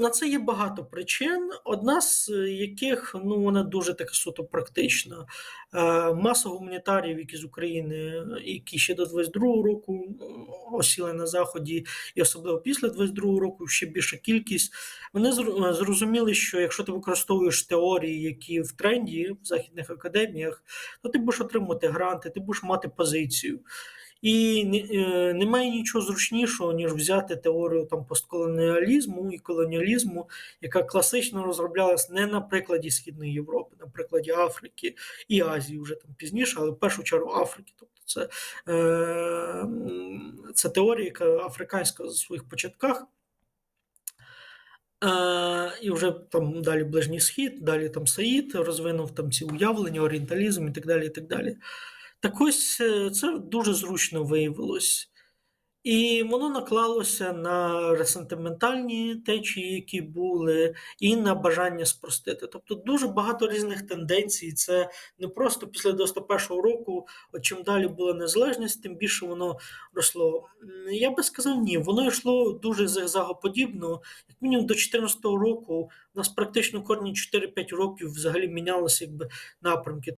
на це є багато причин. Одна з яких ну вона дуже така суто практична. Е, Маса гуманітарів, які з України, які ще до 22-го року осіли на заході, і особливо після 22-го року ще більша кількість. Вони зр- зрозуміли, що якщо ти використовуєш теорії, які в тренді в західних академіях, то ти будеш отримувати гранти, ти будеш мати позицію. І е, немає нічого зручнішого, ніж взяти теорію там постколоніалізму і колоніалізму, яка класично розроблялась не на прикладі Східної Європи, на прикладі Африки і Азії вже там пізніше, але в першу чергу Африки. Тобто це, е, це теорія, яка африканська в своїх початках. Е, і вже там далі Ближній Схід, далі там Саїд розвинув там ці уявлення, орієнталізм і так далі. І так далі. Так ось е, це дуже зручно виявилось. І воно наклалося на ресентиментальні течії, які були, і на бажання спростити. Тобто дуже багато різних тенденцій. Це не просто після 91-го року, от чим далі була незалежність, тим більше воно росло. Я би сказав, ні, воно йшло дуже зигзагоподібно. Як мінімум до 2014 року у нас практично кожні 4-5 років взагалі мінялися якби напрямки.